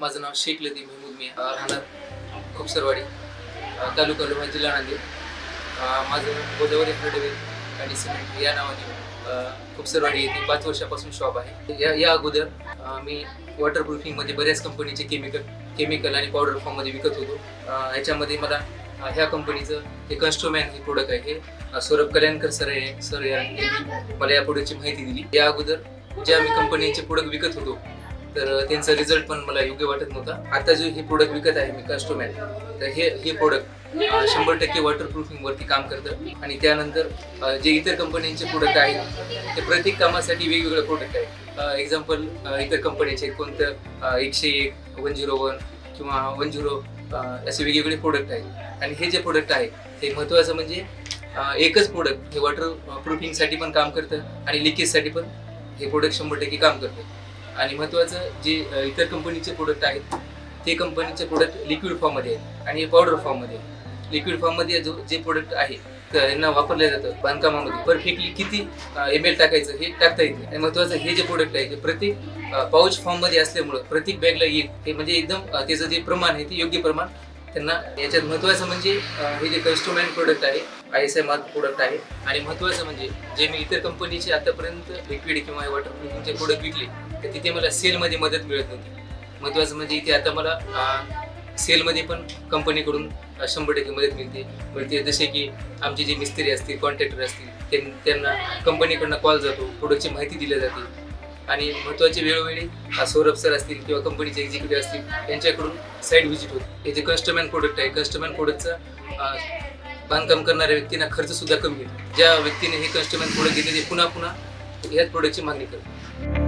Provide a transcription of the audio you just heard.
माझं नाव शेख लदी मेहमूद मी राहणार खुपसरवाडी तालुका लोहा जिल्हा नांदेड. माझं गोदावरी हार्डवेअर आणि सिमेंट या नावाने खुपसरवाडी येथे पाच वर्षापासून शॉप आहे. या या अगोदर मी वॉटर प्रूफिंगमध्ये बऱ्याच कंपनीचे केमिकल केमिकल आणि पावडर फॉर्ममध्ये विकत होतो. ह्याच्यामध्ये मला ह्या कंपनीचं हे कन्स्ट्रोमॅन हे प्रोडक्ट आहे हे सौरभ कल्याणकर सर सर यांनी मला या प्रोडक्टची माहिती दिली. या अगोदर ज्या मी कंपनीचे प्रोडक्ट विकत होतो तर त्यांचा रिझल्ट पण मला योग्य वाटत नव्हता. आता जे हे प्रोडक्ट विकत आहे मी कस्टमॅन तर हे हे प्रोडक्ट शंभर टक्के वॉटर प्रूफिंग वरती काम करतं. आणि त्यानंतर जे इतर कंपन्यांचे प्रोडक्ट आहेत ते प्रत्येक कामासाठी वेगवेगळे प्रोडक्ट आहेत. एक्झाम्पल इतर कंपनीचे कोणतं एकशे एक वन झिरो वन किंवा वन झिरो असे वेगवेगळे प्रोडक्ट आहेत. आणि हे जे प्रोडक्ट आहे ते महत्त्वाचं म्हणजे एकच प्रोडक्ट हे वॉटर प्रूफिंगसाठी पण काम करतं आणि लिकेजसाठी पण हे प्रोडक्ट शंभर टक्के काम करतं. आणि महत्त्वाचं जे इतर कंपनीचे प्रोडक्ट आहेत ते कंपनीचे प्रोडक्ट लिक्विड फॉर्ममध्ये आहेत आणि हे पावडर फॉर्ममध्ये लिक्विड फॉर्ममध्ये जो जे प्रोडक्ट आहे यांना वापरलं जातं बांधकामामध्ये. परफेक्टली किती एम एल टाकायचं हे टाकता येत नाही. आणि महत्त्वाचं हे जे प्रोडक्ट आहे ते प्रत्येक पाऊच फॉर्ममध्ये असल्यामुळं प्रत्येक बॅगला येईल हे म्हणजे एकदम त्याचं जे प्रमाण आहे ते योग्य प्रमाण त्यांना याच्यात महत्त्वाचं म्हणजे हे जे कन्स्ट्रुमेंट प्रोडक्ट आहे I S I mark product आहे आणि महत्त्वाचं म्हणजे जे मी इतर कंपनीचे आतापर्यंत लिक्विड किंवा वॉटर प्रूफिंगचे प्रोडक्ट विकले तर तिथे मला सेलमध्ये मदत मिळत नव्हती. महत्त्वाचं म्हणजे इथे आता मला सेलमध्ये पण कंपनीकडून शंभर टक्के मदत मिळते. मिळते जसे की आमचे जे मिस्त्री असतील कॉन्ट्रॅक्टर असतील त्यां- त्यांना कंपनीकडनं कॉल जातो प्रोडक्टची माहिती दिली जाते. आणि महत्त्वाचे वेळोवेळी सौरभ सर असतील किंवा कंपनीचे एक्झिक्युटिव्ह असतील यांच्याकडून साईड व्हिजिट होते. हे जे कस्टमॅन प्रोडक्ट आहे कस्टमॅन प्रोडक्टचा बांधकाम करणाऱ्या व्यक्तींना खर्च सुद्धा कमी होईल ज्या व्यक्तीने हे कस्टमॅन प्रोडक्ट घेतले ते पुन्हा पुन्हा ह्याच प्रोडक्टची मागणी करतात.